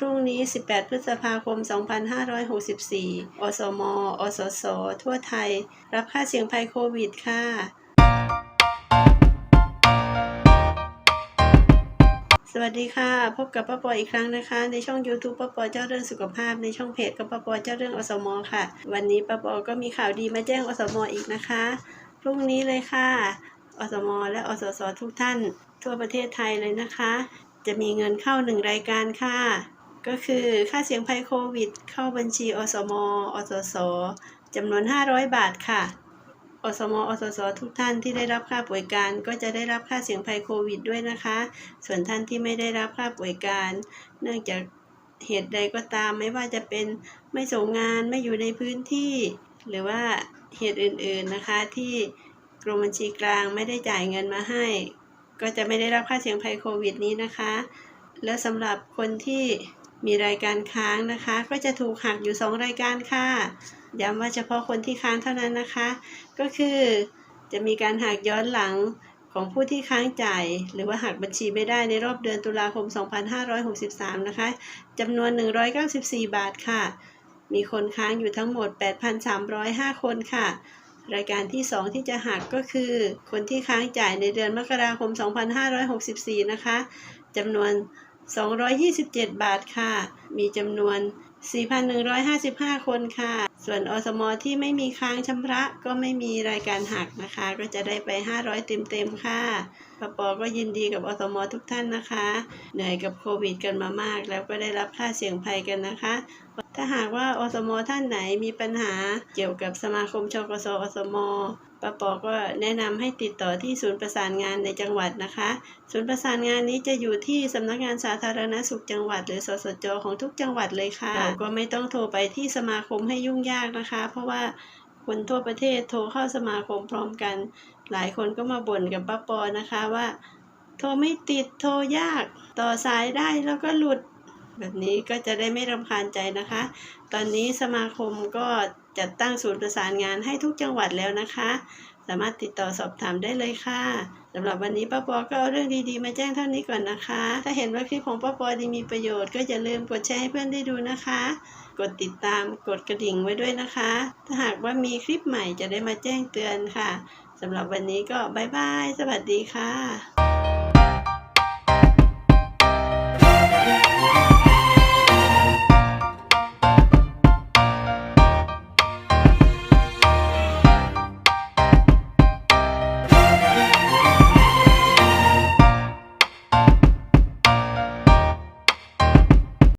พรุ่งนี้ 18 พฤษภาคม 2564 อสม อสส ทั่วไทย รับค่าเสี่ยงภัยโควิดค่ะ สวัสดีค่ะ พบกับป้าปออีกครั้งนะคะ ในช่อง YouTube ป้าปอเจ้าเรื่องสุขภาพ ในช่องเพจกับป้าปอเจ้าเรื่องอสม ค่ะ วันนี้ป้าปอก็มีข่าวดีมาแจ้งอสม อีกนะคะ พรุ่งนี้เลยค่ะ อสม และอสส ทุกท่าน ทั่วประเทศไทยเลยนะคะจะมีเงินเข้าหนึ่งรายการค่ะ ก็คือค่าเสี่ยงภัยโควิด เข้าบัญชีอสมอสสจำนวน 500 บาทค่ะ อสมอสสทุกท่านที่ได้รับค่าป่วยการ ก็จะได้รับค่าเสี่ยงภัยโควิดด้วยนะคะ ส่วนท่านที่ไม่ได้รับค่าป่วยการ เนื่องจากเหตุใดก็ตามไม่ว่าจะเป็นไม่ส่งงานไม่อยู่ในพื้นที่ หรือว่าเหตุอื่นๆนะคะที่กรมบัญชีกลางไม่ได้จ่ายเงินมาให้ ก็จะไม่ได้รับค่าเสี่ยงภัยโควิดนี้นะคะ และสำหรับคนที่ มีรายการค้างนะคะ ก็จะถูกหักอยู่ 2 รายการค่ะ ย้ำว่าเฉพาะคนที่ค้างเท่านั้นนะคะ ก็คือจะมีการหักย้อนหลังของผู้ที่ค้างจ่าย หรือว่าหักบัญชีไม่ได้ในรอบเดือนตุลาคม 2563 นะคะจำนวน 194 บาทค่ะ มีคนค้างอยู่ทั้งหมด 8,305 คนค่ะ รายการที่ 2 ที่จะหักก็คือ คนที่ค้างจ่ายในเดือนมกราคม 2564 นะคะจำนวน 227 บาทค่ะ มีจำนวน 4,155 คนค่ะ ส่วนอสมที่ไม่มีค้างชำระก็ไม่มีรายการหักนะคะ ก็จะได้ไป 500 เต็มๆค่ะปปก็ยินดีกับอสมทุกท่านนะคะ เหนื่อยกับโควิดกันมามาก แล้วก็ได้รับค่าเสี่ยงภัยกันนะคะ ถ้าหากว่าอสมท่านไหนมีปัญหาเกี่ยวกับสมาคมชกสอสมปปก็แนะนำให้ติดต่อที่ศูนย์ประสานงานในจังหวัดนะคะ ศูนย์ประสานงานนี้จะอยู่ที่สำนักงานสาธารณสุขจังหวัด หรือสสจของทุกจังหวัดเลยค่ะ ก็ไม่ต้องโทรไปที่สมาคมให้ยุ่งยากากนะคะ เพราะว่าคนทั่วประเทศโทรเข้าสมาคมพร้อมกัน หลายคนก็มาบ่นกับป้าปอนะคะว่า โทรไม่ติดโทรยากต่อสายได้แล้วก็หลุด แบบนี้ก็จะได้ไม่รำคาญใจนะคะ ตอนนี้สมาคมก็จัดตั้งศูนย์ประสานงานให้ทุกจังหวัดแล้วนะคะ สามารถติดต่อสอบถามได้เลยค่ะสำหรับวันนี้ป้าปอก็เอาเรื่องดีๆ มาแจ้งเท่านี้ก่อนนะคะ ถ้าเห็นว่าคลิปของป้าปอดีมีประโยชน์ก็อย่าลืมกดแชร์ให้เพื่อนได้ดูนะคะ กดติดตามกดกระดิ่งไว้ด้วยนะคะ ถ้าหากว่ามีคลิปใหม่จะได้มาแจ้งเตือนค่ะสำหรับวันนี้ก็บายบาย สวัสดีค่ะ